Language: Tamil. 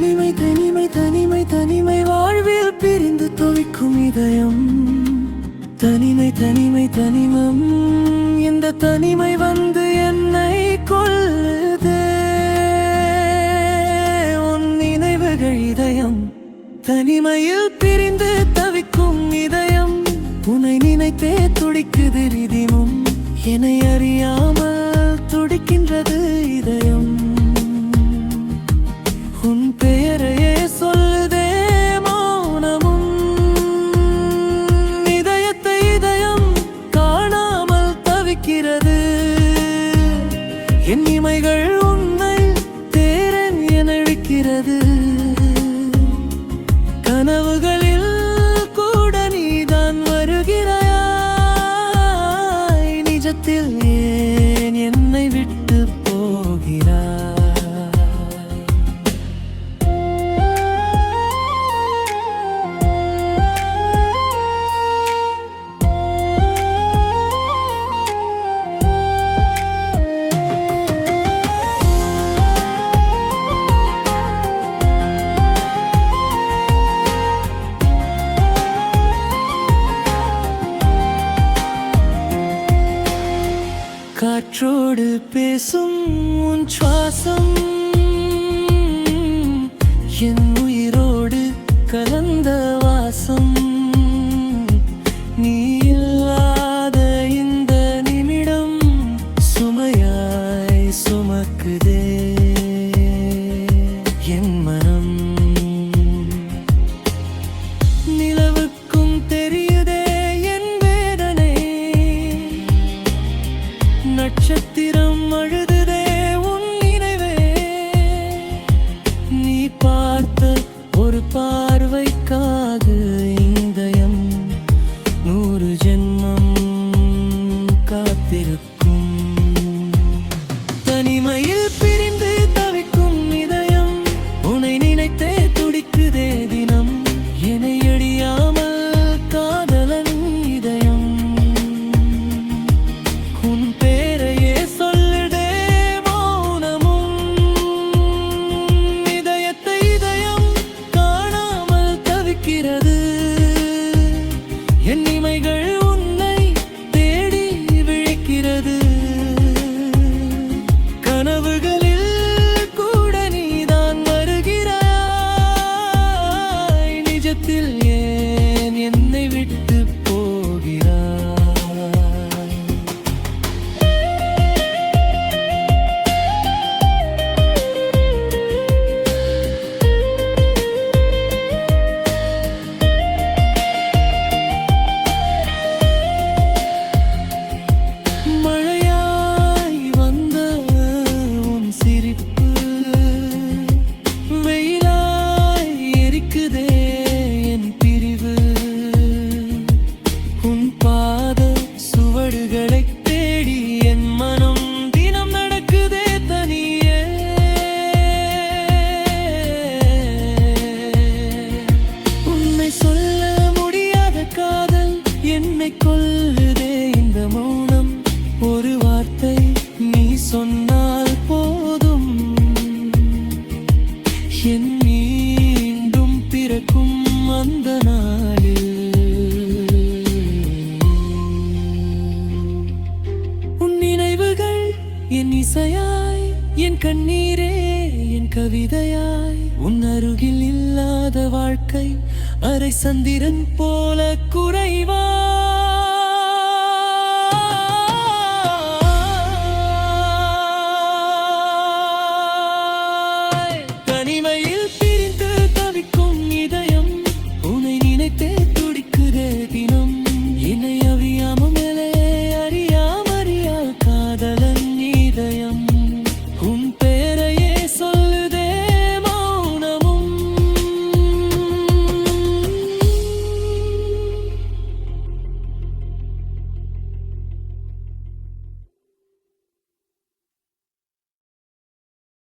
தனிமை தனிமை தனிமை தனிமை வாழ்வில் பிரிந்து துவைக்கும் இதயம். தனிமை தனிமை தனிமம் இந்த தனிமை வந்து என்னை கொள்ளுது உன் நினைவுகள் இதயம் தனிமையில் பிரிந்து தவிக்கும் இதயம். உன்னை நினைத்தே துடிக்குது ரிதிமும் என்னை அறியாமல் துடிக்கின்றது இதயம். Still. me காற்றோடு பேசும் உன் சுவாசம். ஒரு ஜென்மம் காத்திருக்கும். தனிமையில் பிரிந்து தவிக்கும் இதயம் உன்னை நினைத்தே துடிக்குதே தினம். என்னை எடியாமல் காதலன் இதயம். உன் பேரையே சொல்லிடே மௌனமும். இதயத்தை இதயம் காணாமல் தவிக்கிறது. என்னை அந்த நாளில் உன் நினைவுகள் என் இசையாய் என் கண்ணீரே என் கவிதையாய். உன் அருகில் இல்லாத வாழ்க்கை அரை சந்திரன் போல குறைவாய்